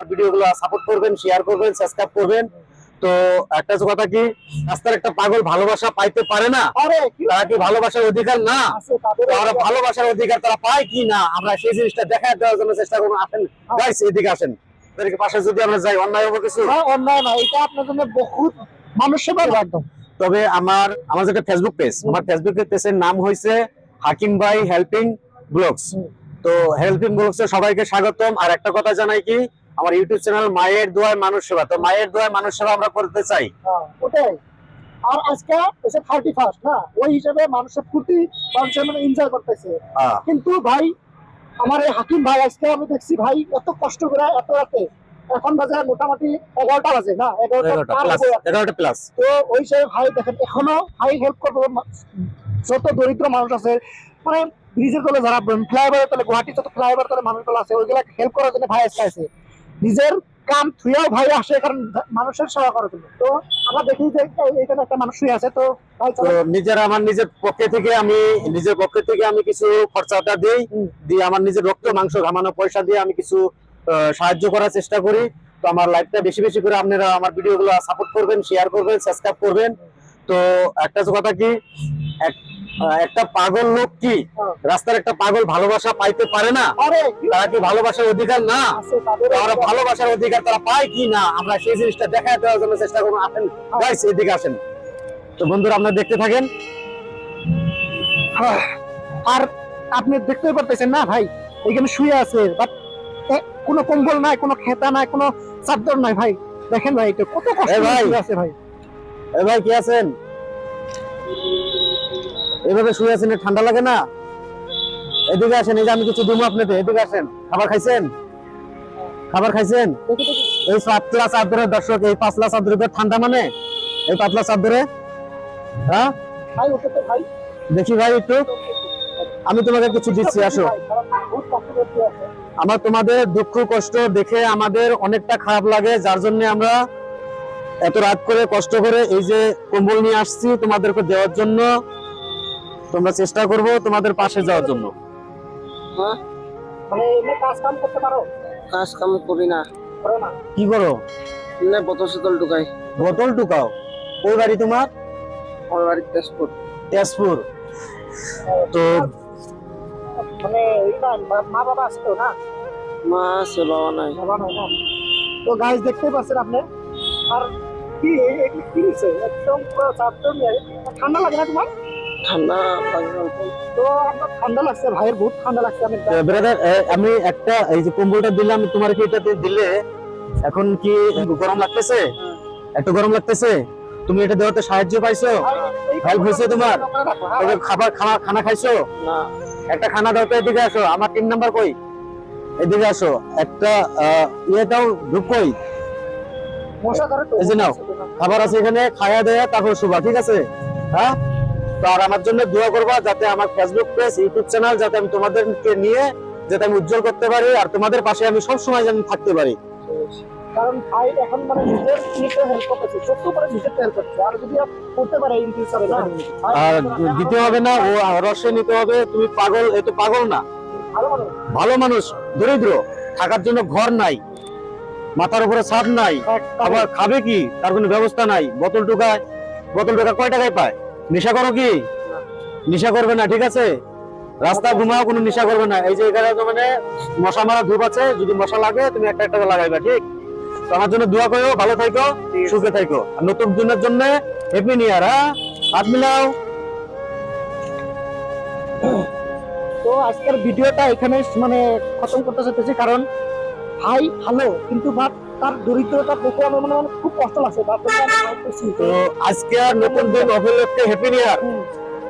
ভিডিওগুলো সাপোর্ট করবেন শেয়ার করবেন সাবস্ক্রাইব করবেন। তো একটা কথা কি রাস্তার একটা পাগল ভালোবাসা পাইতে পারে না তারা কি ভালোবাসার অধিকার না? আছে তাদের তো আমরা ভালোবাসার অধিকার তারা পায় কি না? আমরা সেই জিনিসটা দেখা দেওয়ার জন্য চেষ্টা করব। আসেন গাইস এদিকে আসেন। তাদেরকে পাশে যদি আমরা যাই অন্যায় হব কিছু? অন্যায় না এটা আপনার জন্য বহুত মানুষ সেবার একদম তবে আমার আমার যেটা ফেসবুক পেজ আমার ফেসবুক পেজের নাম হয়েছে হাকিম ভাই হেল্পিং ব্লগস তো হেল্পিং ব্লগস সবাইকে স্বাগতম। আর একটা কথা জানাই কি আমার ইউটিউব চ্যানেল মায়ের দোয়ায় মানুষ সেবা। তো মায়ের দোয়ায় মানুষ সেবা আমরা করতে চাই। হ্যাঁ, ওটাই। আর আজকে এসে থার্টি ফার্স্ট না? ওই হিসাবে মানুষের ফুর্তি মানুষের মানে এনজয় করতেছে। কিন্তু ভাই আমার এই হাকিম ভাই আজকে আমি দেখছি ভাই এত কষ্ট করে এত রাতে এখন বাজে মোটামুটি এগারোটা বাজে না? এগারোটা প্লাস হয়ে যাচ্ছে। এগারোটা প্লাস তো ওই হিসাবে ভাই দেখেন এখনও ভাই হেল্প করব যত দরিদ্র মানুষ আছে মানে ব্রিজের তলে যারা ফ্লাইওভারের তলে গুয়াহাটি যত ফ্লাইওভার তলে মানুষগুলো আছে ওইগুলা হেল্প করার জন্য ভাই আজকে আছে। নিজের কাম থুয়াও ভাই আসে কারণ মানুষের সেবা করার জন্য। তো আমরা দেখি যে এখানে একটা মানুষ শুয়ে আছে তো নিজের আমার নিজের পক্ষে থেকে আমি নিজের পক্ষে থেকে আমি কিছু খরচাটা দিই দিয়ে আমার নিজের রক্ত মাংস ঘামানো পয়সা দিয়ে আমি কিছু সাহায্য করার চেষ্টা করি। তো আমার লাইফটা বেশি বেশি করে আপনারা আমার ভিডিওগুলো সাপোর্ট করবেন শেয়ার করবেন সাবস্ক্রাইব করবেন। তো একটা কথা কি একটা পাগল লোক কি? হ্যাঁ। রাস্তার একটা পাগল ভালোবাসা পাইতে পারে না? আরে। তারা কি ভালোবাসার অধিকার না? আছে তাদের তো আমরা ভালোবাসার অধিকার তারা পায় কি না? আমরা সেই জিনিসটা দেখা দেওয়ার জন্য চেষ্টা করব। আসেন গাইস এদিকে আসেন। তো বন্ধুরা আপনারা দেখতে থাকেন? আর আপনি দেখতেই পারতেছেন না ভাই? এখানে শুয়ে আছে বাট কোনো কম্বল নাই কোনো খেতা নাই কোনো চাদর নাই ভাই। দেখেন ভাই এটা কত কষ্ট আছে ভাই। এ ভাই কি আছেন? এভাবে শুয়ে আছেন ঠান্ডা লাগে না? এদিকে আসেন এই যে আমি কিছু দিব আপনাকে এদিকে আসেন। খাবার খাইছেন? খাবার খাইছেন? এই পাতলা চাদরের দর্শক এই পাতলা উপর ঠান্ডা মানে? এই পাতলা চাদরে? হ্যাঁ? দেখি ভাই একটু। আমি তোমাকে কিছু দিচ্ছি আসো। আমার তোমাদের দুঃখ কষ্ট দেখে আমাদের অনেকটা খারাপ লাগে যার জন্য আমরা এত রাত করে কষ্ট করে এই যে কম্বল নিয়ে আসছি তোমাদেরকে দেওয়ার জন্য। তোমরা চেষ্টা করব তোমাদের পাশে যাওয়ার জন্য। মানে এমনি কাজ কাম করতে পারো? কাজ কাম করি না। কি করো? এমনি বোতল শোতল ঢুকাই। বোতল টুকাও ওই বাড়ি তোমার? তেজপুর। তেজপুর। তো মানে মা- বাবা না? মা নাই। বাবা নাই না? তো পাচ্ছেন আপনি? আর কি এগুলো কি একদম পুরো ঠান্ডা লাগে না তোমার? ঠান্ডা তো আপনার ঠান্ডা লাগছে ভাইয়ের বহুত ঠান্ডা লাগছে আমি ব্রাদার আমি একটা এই যে কম্বলটা দিলাম তোমার কি এটাতে দিলে এখন কি গরম লাগতেছে? একটু গরম লাগতেছে? তুমি এটা দেওয়াতে সাহায্য পাইছো? Help হয়েছে তোমার? খাবার খানা খানা খাইছো? একটা খানা দাও তো এদিকে আসো আমার টিম নাম্বার কই? এদিকে আসো একটা ইয়ে দাও ধূপ কই? এই যে নাও। খাবার আছে এখানে খায়া দেয়া তারপর শুভা ঠিক আছে? হ্যাঁ? তো আর আমার জন্য দোয়া করবা যাতে আমার ফেসবুক পেজ ইউটিউব চ্যানেল যাতে আমি তোমাদেরকে নিয়ে যাতে আমি উজ্জ্বল করতে পারি আর তোমাদের পাশে আমি সব সময় যেন থাকতে পারি। কারণ ভাই এখন মানে নিজের নিজে হেল্প করতেছে ছোট্ট করে নিজের হেল্প করতেছে। আর যদি করতে পারে ইন ফিউচারে না? আর দিতে হবে না ও রসে নিতে হবে। তুমি পাগল এ তো পাগল না। ভালো মানুষ। দরিদ্র থাকার জন্য ঘর নাই মাথার উপরে ছাদ নাই আবার খাবে কি? তার কোনো ব্যবস্থা নাই। বোতল টুকায় বোতল টুকা কয় টাকায় পায়? নেশা করো কি? নেশা করবে না ঠিক আছে? রাস্তা ঘুমাও কোনো নেশা করবে না। এই যে এখানে মানে মশা মারা ধূপ আছে যদি মশা লাগে তুমি একটা একটা লাগাইবা ঠিক? তো আমার জন্য দোয়া করো ভালো থাকো সুখে থাকো আর নতুন দিনের জন্য হ্যাপি নিউ ইয়ার হ্যাঁ? হাত মিলাও। তো আজকের ভিডিওটা এখানে মানে খতম করতে চাইতেছি কারণ ভাই ভালো কিন্তু বাট তার দরিদ্রতা দেখে আমার মানে মানে খুব কষ্ট লাগছে তো আজকে নতুন দিন অভিলক্ষে হ্যাপি হুম।